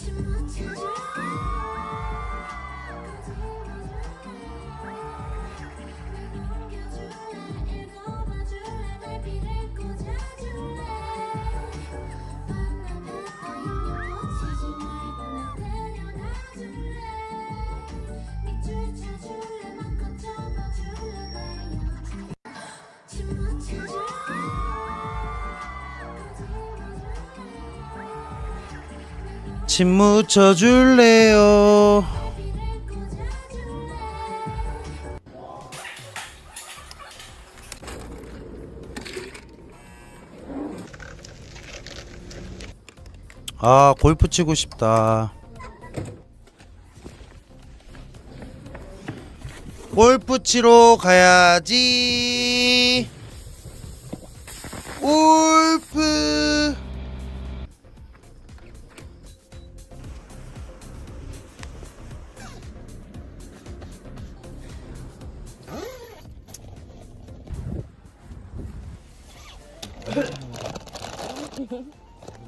too much. 침 묻혀줄래요? 아 골프 치고 싶다. 골프 치러 가야지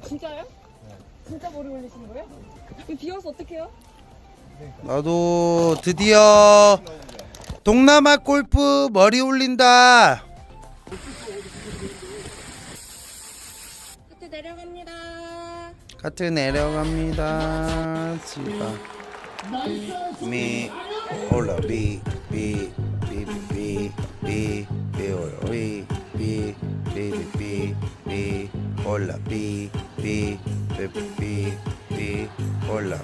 진짜요? 진짜 머리 올리시는 거예요? 이거 비 와서 어떡해요? 나도 드디어 동남아 골프 머리 올린다. 하트 내려갑니다. 카트 내려갑니다. 지바 미 올라 비비비비비비 올라 비 비비비비 올라 비비비비비 올라.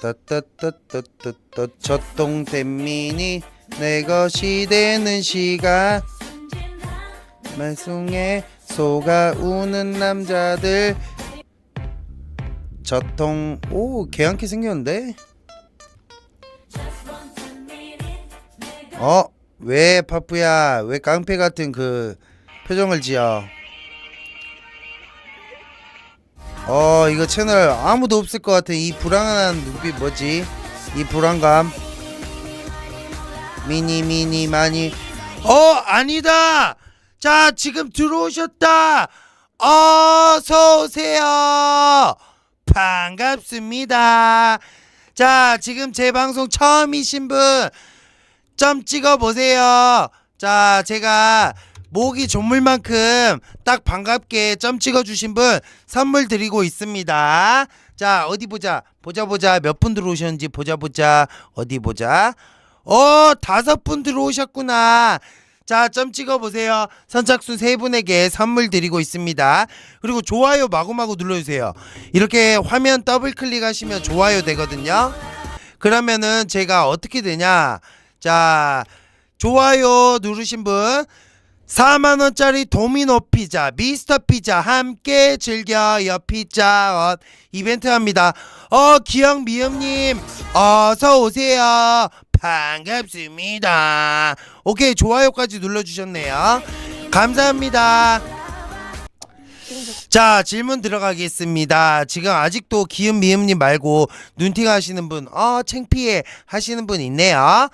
따따따따따따 저똥대민이 내 것이 되는 시간 말송에 속아 우는 남자들 저통 오 개한키 생겼는데? 어 왜 파프야? 왜 깡패 같은 그 표정을 지어? 어 이거 채널 아무도 없을 것 같은 이 불안한 눈빛 뭐지? 이 불안감? 미니 미니 많이. 어 아니다! 자 지금 들어오셨다! 어서 오세요 반갑습니다 자 지금 제 방송 처음이신 분 점 찍어 보세요 자 제가 목이 조물만큼 딱 반갑게 점 찍어 주신 분 선물 드리고 있습니다. 자, 어디 보자. 보자 보자. 몇 분 들어오셨는지 보자 보자. 어디 보자. 어, 다섯 분 들어오셨구나. 자, 점 찍어 보세요. 선착순 세 분에게 선물 드리고 있습니다. 그리고 좋아요 마구마구 눌러 주세요. 이렇게 화면 더블 클릭하시면 좋아요 되거든요. 그러면은 제가 어떻게 되냐? 자, 좋아요 누르신 분 4만 원짜리 도미노 피자, 미스터 피자 함께 즐겨요 피자 어, 이벤트 합니다. 어 기영 미음님 어서 오세요. 반갑습니다. 오케이 좋아요까지 눌러주셨네요. 감사합니다. 자 질문 들어가겠습니다. 지금 아직도 기음 미음님 말고 눈팅 하시는 분, 어 창피해 하시는 분 있네요.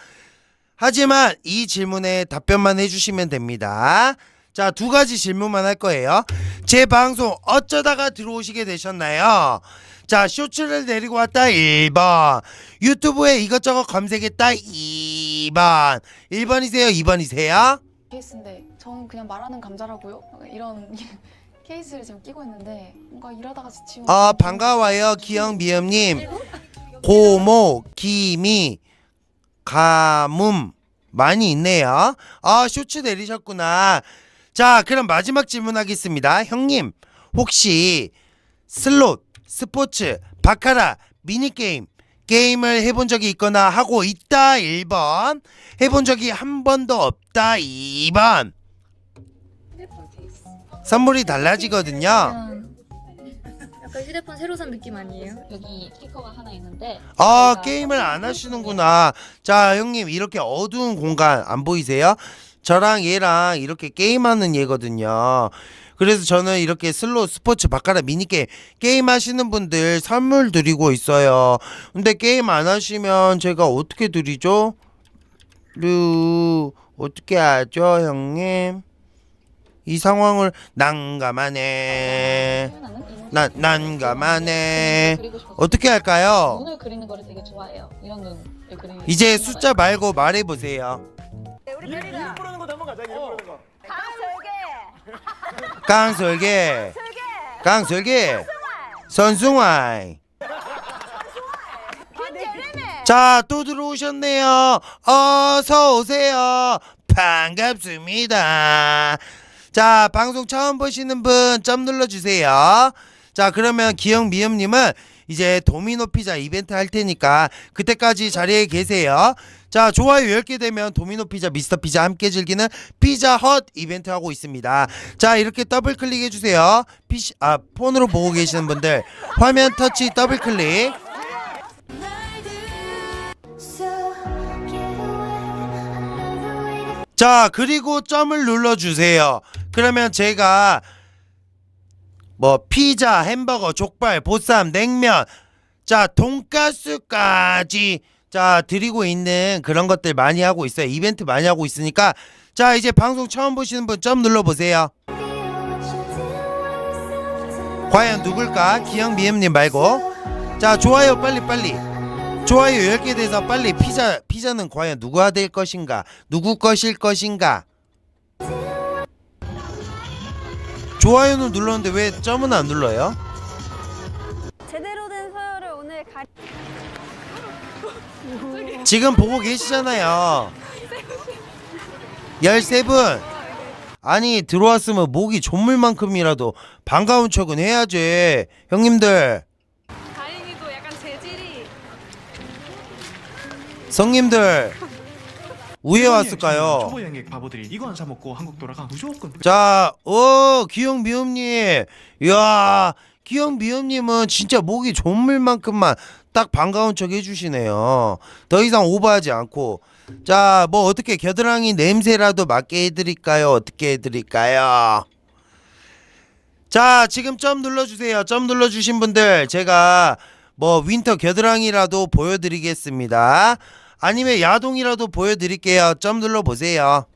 하지만 이 질문에 답변만 해주시면 됩니다. 자, 두 가지 질문만 할 거예요. 제 방송 어쩌다가 들어오시게 되셨나요? 자, 쇼츠를 내리고 왔다 1번. 유튜브에 이것저것 검색했다 2번. 1번이세요? 2번이세요? 케이스인데 저는 그냥 말하는 감자라고요? 이런 케이스를 지금 끼고 있는데 뭔가 일하다가 지치면 어, 반가워요. 기영 미음님. 고모, 기미, 가뭄. 많이 있네요. 아, 쇼츠 내리셨구나. 자, 그럼 마지막 질문하겠습니다. 형님, 혹시 슬롯, 스포츠, 바카라, 미니게임, 게임을 해본 적이 있거나 하고 있다 1번 해본 적이 한 번도 없다 2번 휴대폰 케이스. 선물이 달라지거든요 약간 휴대폰 새로 산 느낌 아니에요? 여기 스티커가 하나 있는데. 아 게임을 안 하시는구나 자 형님 이렇게 어두운 공간 안 보이세요? 저랑 얘랑 이렇게 게임하는 얘거든요 그래서 저는 이렇게 슬롯 스포츠 바카라 미니게임 게임 하시는 분들 선물 드리고 있어요 근데 게임 안 하시면 제가 어떻게 드리죠? 어떻게 하죠, 형님? 이 상황을 난감하네. 표현하는 이 난 난감하네. 어떻게 할까요? 눈을 그리는 거를 되게 좋아해요. 이런 눈을 그리는 이제 거. 숫자 말고 말해 보세요. 일 부르는 거 넘어가자. 일 부르는 거. 깡설계, 깡설계, 선숭아이. 자, 또 들어오셨네요. 어서 오세요. 반갑습니다. 자, 방송 처음 보시는 분 점 눌러주세요. 자, 그러면 기영 미음님은 이제 도미노 피자 이벤트 할 테니까 그때까지 자리에 계세요. 자, 좋아요 10개 되면 도미노 피자, 미스터 피자 함께 즐기는 피자 헛 이벤트 하고 있습니다. 자, 이렇게 더블 클릭해 주세요. PC 아, 폰으로 보고 계시는 분들 화면 터치 더블 클릭. 자, 그리고 점을 눌러 주세요. 그러면 제가 뭐 피자, 햄버거, 족발, 보쌈, 냉면, 자 돈가스까지 자 드리고 있는 그런 것들 많이 하고 있어요. 이벤트 많이 하고 있으니까 자 이제 방송 처음 보시는 분 점 눌러 보세요. 과연 누굴까? 기영 미엠님 말고 자 좋아요 빨리 빨리 좋아요 10개 돼서 빨리 피자 피자는 과연 누가 될 것인가 누구 것일 것인가 좋아요는 눌렀는데 왜 점은 안 눌러요? 제대로 된 서열을 오늘 가 지금 보고 계시잖아요. 13분. 아니 들어왔으면 목이 존물만큼이라도 반가운 척은 해야지. 형님들. 다행히도 약간 재질이. 성님들 우에 왔을까요? 초보 여행객 바보들이 이거 안 사 먹고 한국 돌아가 무조건 자, 어, 기영 미음님. 이야, 기영 미음님은 진짜 목이 존물만큼만 딱 반가운 척 해주시네요. 더 이상 오버하지 않고. 자, 뭐 어떻게 겨드랑이 냄새라도 맡게 해드릴까요? 어떻게 해드릴까요? 자, 지금 점 눌러주세요. 점 눌러주신 분들 제가 뭐 윈터 겨드랑이라도 보여드리겠습니다. 아니면 야동이라도 보여드릴게요. 점 눌러보세요.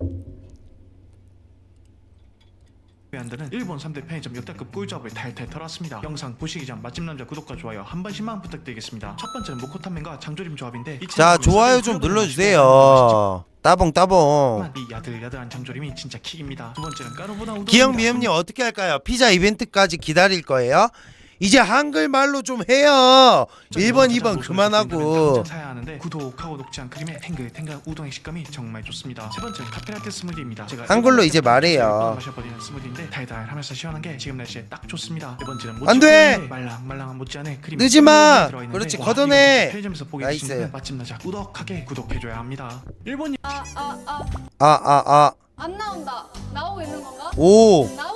안 되는 일본 3대 편의점 역대급 꿀조합을 탈탈 털었습니다. 영상 보시기 전 맛집 남자 구독과 좋아요 한 번씩만 부탁드리겠습니다. 첫 번째는 모코탄면과 장조림 조합인데 이자 좋아요 좀 눌러주세요 따봉 따봉 이 야들야들한 장조림이 진짜 킥입니다. 두 번째는 까르보나 우동. 기영 미음님 어떻게 할까요 피자 이벤트까지 기다릴 거예요 이제 한글말로 좀 해요 1번 2번 그만하고 사야 하는데 구독하고 녹지 않은 크림에 탱글 탱글 우동의 식감이 정말 좋습니다. 세 번째는 카페라떼 스무디입니다. 제가 한글로 일본 이제 말해요. 마셔버리는 스무디인데 달달하면서 시원한 게 지금 날씨에 딱 좋습니다. 네 번째는 안 돼! 말랑말랑한 못지않은 크림 늦지 마! 들어있는데 그렇지, 와, 걷어내! 이거 편의점에서 보기 나이스. 좋은 맛집 나자 꾸덕하게 구독해줘야 합니다. 일본이 아아 아 아 아 아 안 나온다. 나오고 있는 건가? 오 나오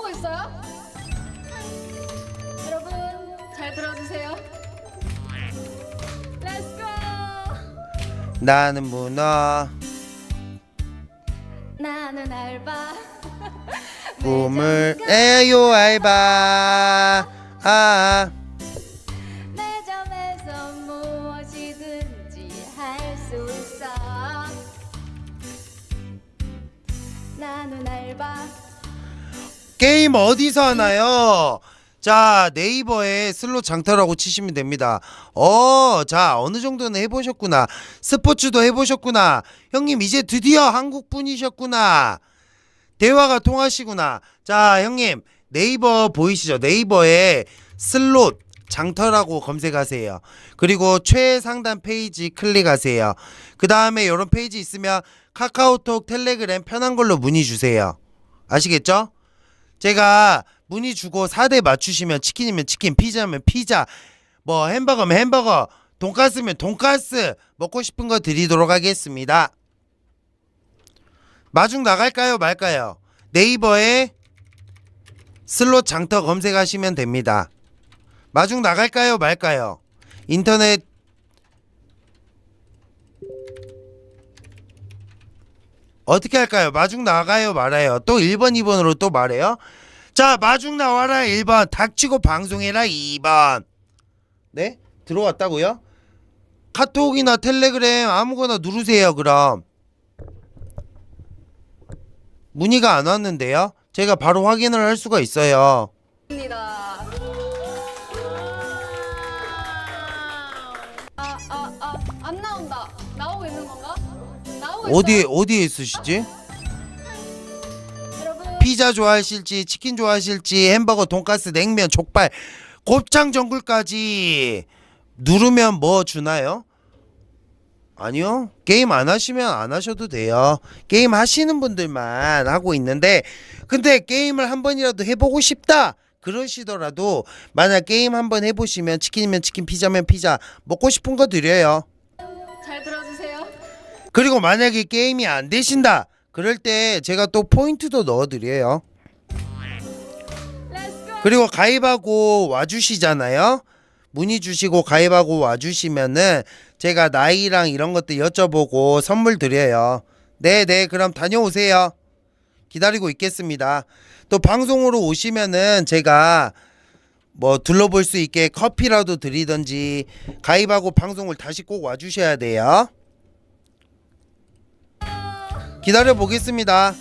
나는 문어. 나는 알바. 꿈을 에요 알바. 아. 매점에서 무엇이든지 할 수 있어. 나는 알바. 게임 어디서 하나요? 자 네이버에 슬롯 장터라고 치시면 됩니다. 어, 자 어느 정도는 해보셨구나. 스포츠도 해보셨구나. 형님 이제 드디어 한국 분이셨구나. 대화가 통하시구나. 자 형님 네이버 보이시죠? 네이버에 슬롯 장터라고 검색하세요. 그리고 최상단 페이지 클릭하세요. 그 다음에 이런 페이지 있으면 카카오톡, 텔레그램 편한 걸로 문의 주세요. 아시겠죠? 제가 문의 주고 4대 맞추시면 치킨이면 치킨, 피자면 피자, 뭐 햄버거면 햄버거, 돈가스면 돈가스 먹고 싶은 거 드리도록 하겠습니다. 마중 나갈까요, 말까요? 네이버에 슬롯 장터 검색하시면 됩니다. 마중 나갈까요, 말까요? 인터넷 어떻게 할까요? 마중 나가요, 말아요? 또 1번, 2번으로 또 말해요? 자, 마중 나와라 1번, 닥치고 방송해라 2번. 네? 들어왔다고요? 카톡이나 텔레그램 아무거나 누르세요, 그럼. 문의가 안 왔는데요. 제가 바로 확인을 할 수가 있어요. 입니다. 아, 아, 아, 안 나온다. 나오고 있는 건가? 나오고 어디 있어요? 어디에 있으시지? 피자 좋아하실지 치킨 좋아하실지 햄버거, 돈가스, 냉면, 족발, 곱창 전골까지 누르면 뭐 주나요? 아니요. 게임 안 하시면 안 하셔도 돼요. 게임 하시는 분들만 하고 있는데 근데 게임을 한 번이라도 해보고 싶다. 그러시더라도 만약 게임 한 번 해보시면 치킨이면 치킨, 피자면 피자 먹고 싶은 거 드려요. 잘 들어주세요. 그리고 만약에 게임이 안 되신다. 그럴 때 제가 또 포인트도 넣어드려요. 그리고 가입하고 와주시잖아요. 문의 주시고 가입하고 와주시면은 제가 나이랑 이런 것들 여쭤보고 선물 드려요. 네, 네, 그럼 다녀오세요. 기다리고 있겠습니다. 또 방송으로 오시면은 제가 뭐 둘러볼 수 있게 커피라도 드리던지 가입하고 방송을 다시 꼭 와주셔야 돼요. 기다려 보겠습니다.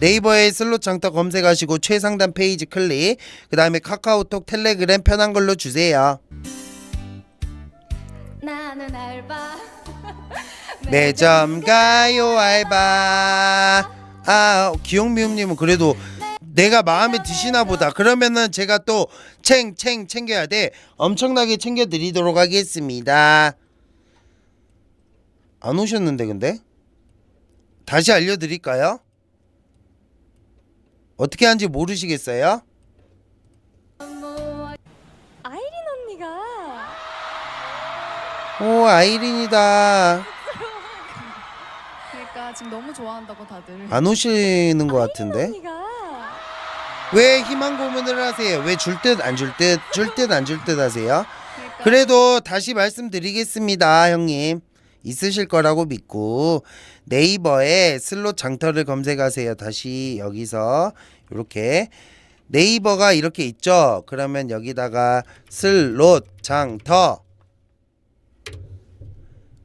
네이버에 슬롯 장터 검색하시고 최상단 페이지 클릭. 그 다음에 카카오톡, 텔레그램 편한 걸로 주세요. 나는 알바. 매점 가요 알바. 아 기영미음님은 그래도 내가 마음에 드시나 보다. 그러면은 제가 또 챙 챙 챙겨야 돼. 엄청나게 챙겨드리도록 하겠습니다. 안 오셨는데 근데 다시 알려드릴까요? 어떻게 하는지 모르시겠어요? 아이린 언니가 오 아이린이다. 그러니까 지금 너무 좋아한다고 다들. 안 오시는 것 같은데? 언니가 왜 희망 고문을 하세요? 왜 줄 듯 안 줄 듯 줄 듯 안 줄 듯 하세요? 그러니까 그래도 다시 말씀드리겠습니다, 형님. 있으실 거라고 믿고 네이버에 슬롯 장터를 검색하세요. 다시 여기서 이렇게 네이버가 이렇게 있죠. 그러면 여기다가 슬롯 장터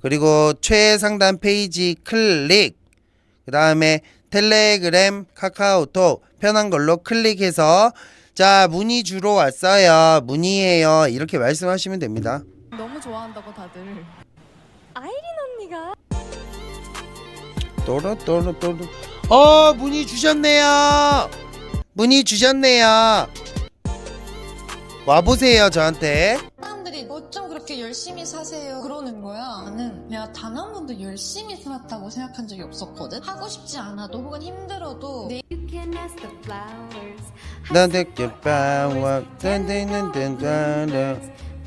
그리고 최상단 페이지 클릭 그 다음에 텔레그램 카카오톡 편한 걸로 클릭해서 자 문의 주러 왔어요 문의해요 이렇게 말씀하시면 됩니다 너무 좋아한다고 다들. 아이린 언니가? 또로또로또로 어 문의 주셨네요. 문의 주셨네요. 와보세요 저한테. 사람들이 뭐좀 그렇게 열심히 사세요 그러는 거야? 나는 내가 단 한 번도 열심히 살았다고 생각한 적이 없었거든? 하고 싶지 않아도 혹은 힘들어도 내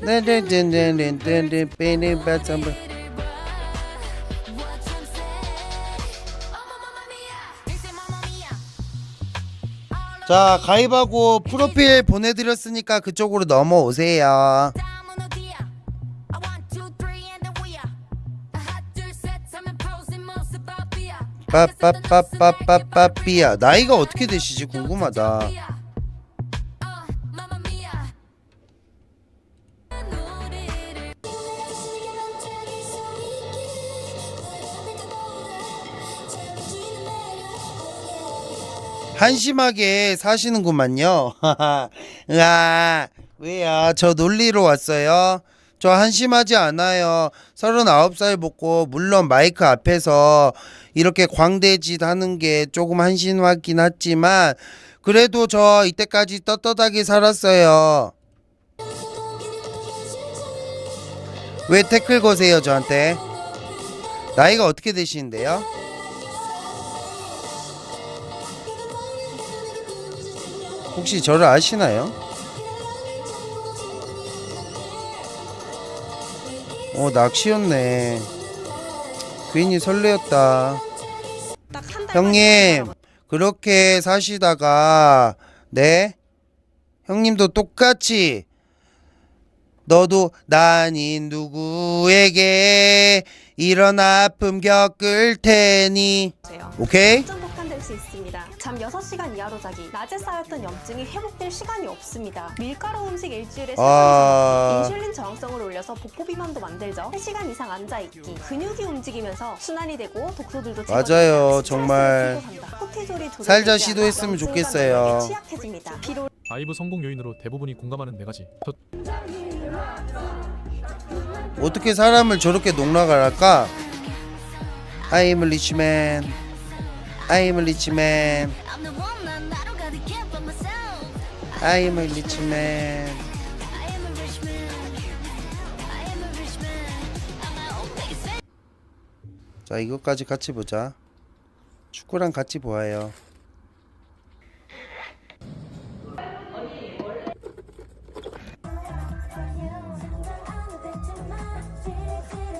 나대든든든든든든든든 자 가입하고 프로필 보내드렸으니까 그쪽으로 넘어오세요. 빠빠빠빠빠빠삐야 나이가 어떻게 되시지 궁금하다 한심하게 사시는구만요. 으아, 왜요? 저 놀리러 왔어요. 저 한심하지 않아요. 39살 먹고, 물론 마이크 앞에서 이렇게 광대짓 하는 게 조금 한심하긴 하지만, 그래도 저 이때까지 떳떳하게 살았어요. 왜 태클 거세요, 저한테? 나이가 어떻게 되시는데요? 혹시 저를 아시나요? 어 낚시였네. 괜히 설레었다. 형님 그렇게 사시다가 네? 형님도 똑같이 너도 난이 누구에게 이런 아픔 겪을 테니. 오케이? 할수 있습니다. 잠 6시간 이하로 자기, 낮에 쌓였던 염증이 회복될 시간이 없습니다. 밀가루 음식 일주일에 3번 아. 인슐린 저항성을 올려서 복부 비만도 만들죠. 3시간 이상 앉아있기, 근육이 움직이면서 순환이 되고 독소들도 맞아요. 정말. 살자 시도했으면 좋겠어요. 취약해집니다. 비로 아이브 성공 요인으로 대부분이 공감하는 네 가지. 첫 어떻게 사람을 저렇게 농락을 할까? I'm a rich man. I'm a rich man. I'm a rich man. 자, 이것까지 같이 보자. 축구랑 같이 보아요.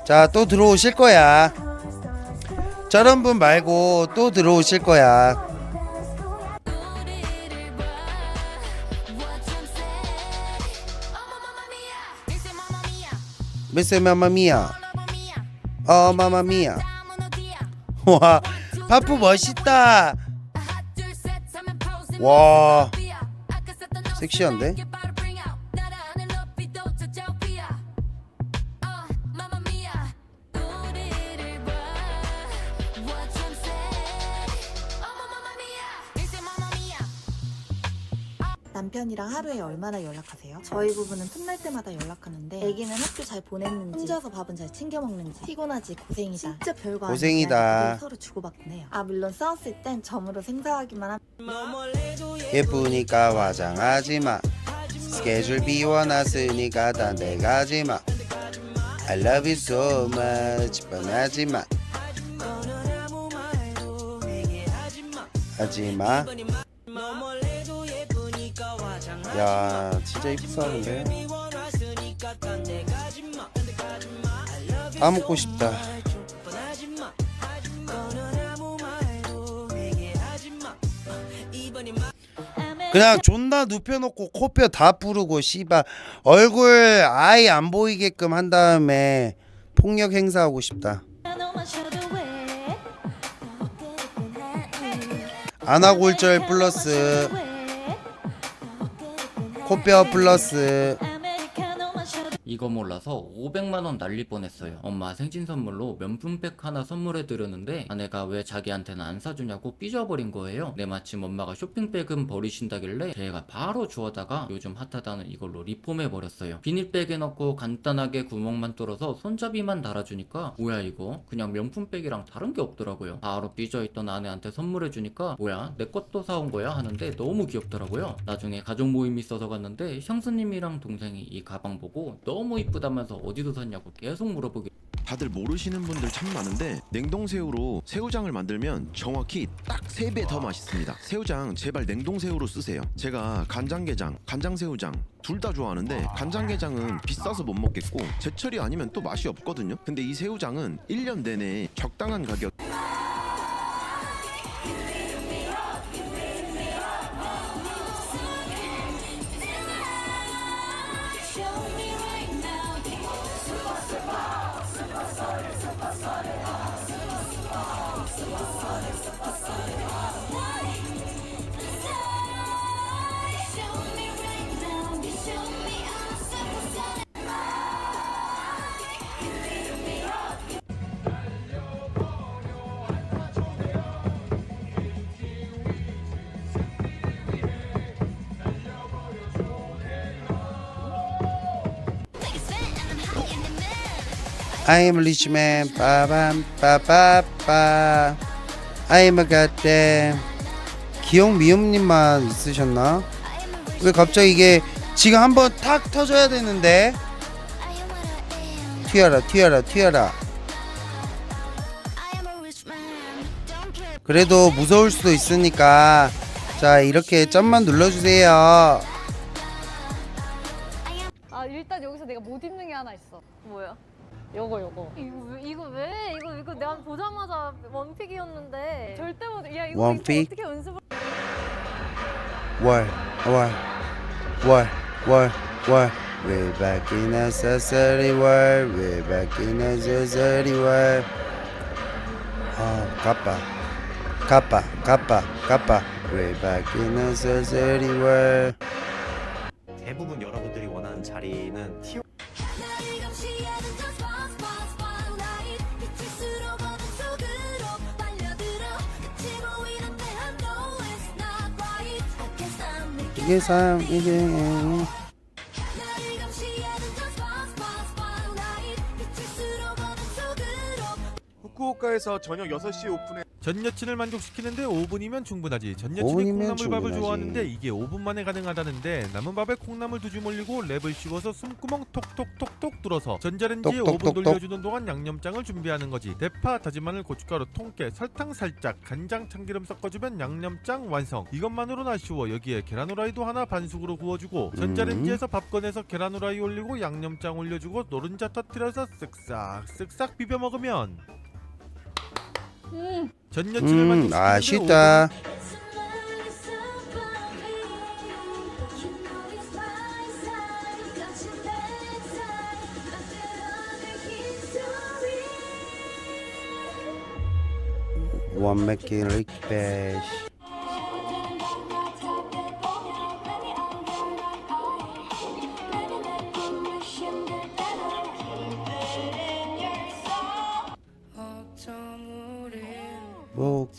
자, 또 들어오실 거야. 저런 분 말고 또 들어오실 거야. 미스 마마미야. 어 마마미야. 와, 파프 멋있다. 와, 섹시한데? 남편이랑 하루에 얼마나 연락하세요? 저희 부부는 틈날 때마다 연락하는데 애기는 학교 잘 보냈는지 혼자서 밥은 잘 챙겨 먹는지 피곤하지 고생이다 진짜 별거 고생이다. 서로 주고받곤 해요 아 물론 싸웠을 땐 점으로 생사하기만 함 예쁘니까 화장하지 마. 스케줄 비워놨으니까 딴데 가지 마. I love you so much. 뻔하지 마. 하지 마. 야, 진짜 이쁘다 근데. 다 먹고 싶다. 그냥 존나 눕혀놓고 코뼈 다 부르고 씨발 얼굴 아예 안 보이게끔 한 다음에 폭력 행사하고 싶다. 안아골절 플러스 코뼈 플러스 이거 몰라서 500만원 날릴 뻔했어요. 엄마 생신 선물로 명품백 하나 선물해드렸는데 아내가 왜 자기한테는 안 사주냐고 삐져버린 거예요. 내 마침 엄마가 쇼핑백은 버리신다길래 제가 바로 주워다가 요즘 핫하다는 이걸로 리폼해버렸어요. 비닐백에 넣고 간단하게 구멍만 뚫어서 손잡이만 달아주니까 뭐야 이거 그냥 명품백이랑 다른 게 없더라고요. 바로 삐져있던 아내한테 선물해주니까 뭐야 내 것도 사온 거야 하는데 너무 귀엽더라고요. 나중에 가족 모임 있어서 갔는데 형수님이랑 동생이 이 가방 보고 너무 이쁘다면서 어디서 샀냐고 계속 물어보기 다들 모르시는 분들 참 많은데 냉동새우로 새우장을 만들면 정확히 딱 3배 더 맛있습니다. 새우장 제발 냉동새우로 쓰세요. 제가 간장게장, 간장새우장 둘 다 좋아하는데 간장게장은 비싸서 못 먹겠고 제철이 아니면 또 맛이 없거든요. 근데 이 새우장은 1년 내내 적당한 가격 I'm a rich man 빠밤 빠빠빠 I'm a goddamn 기억 미음님만 있으셨나? 왜 갑자기 이게 지금 한번 탁 터져야 되는데 튀어라 튀어라 튀어라 그래도 무서울 수도 있으니까 자 이렇게 점만 눌러주세요 아 일단 여기서 내가 못 입는 게 하나 있어. 뭐야? 요거 요거. 이거 왜- 이거 왜? 이거 이거 내가 보자마자 원픽이었는데 절대 못. 야 이거 원픽? 어떻게 연습을? 월, 월, 월, 월, 월. Way back in a necessary world, way back in a necessary world. 아, 가빠. 가빠 가빠 가빠 Way back in the surgery world 이게 삶 이게. 후쿠오카에서 저녁 6시 오픈해 전 여친을 만족시키는데 5분이면 충분하지. 전 여친이 5분이면 콩나물밥을 충분하지. 좋아하는데 이게 5분 만에 가능하다는데 남은 밥에 콩나물 두줌 올리고 랩을 씌워서 숨구멍 톡톡톡톡 뚫어서 전자레인지에 5분 똑똑똑똑. 돌려주는 동안 양념장을 준비하는 거지. 대파, 다진 마늘, 고춧가루, 통깨, 설탕 살짝, 간장, 참기름 섞어주면 양념장 완성. 이것만으로는 아쉬워. 여기에 계란 후라이도 하나 반숙으로 구워주고 음. 전자레인지에서 밥 꺼내서 계란 후라이 올리고 양념장 올려주고 노른자 터뜨려서 쓱싹 쓱싹 비벼 먹으면 전 여친을 음 만족시키는데 아쉽다. 원맥기 리크베시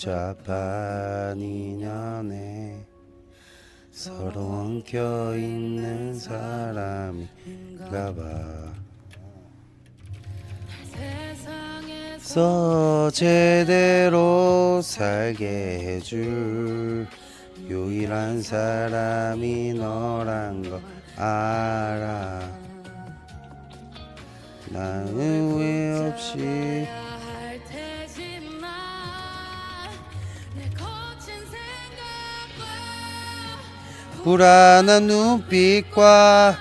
복잡한 인연에 서로 엉켜 있는 사람인가 봐. 서 제대로 살게 해줄 유일한 사람이 너란 거 알아. 나는 후회 없이 불안한 눈빛과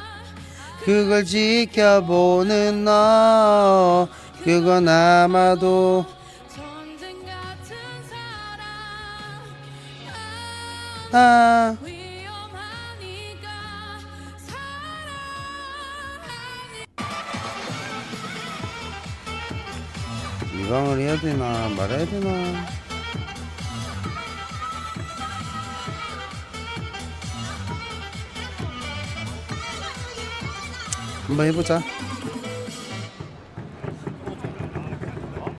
그걸 지켜보는 너. 그건 아마도 아. 이방을 해야 되나 말아야 되나 한번 해보자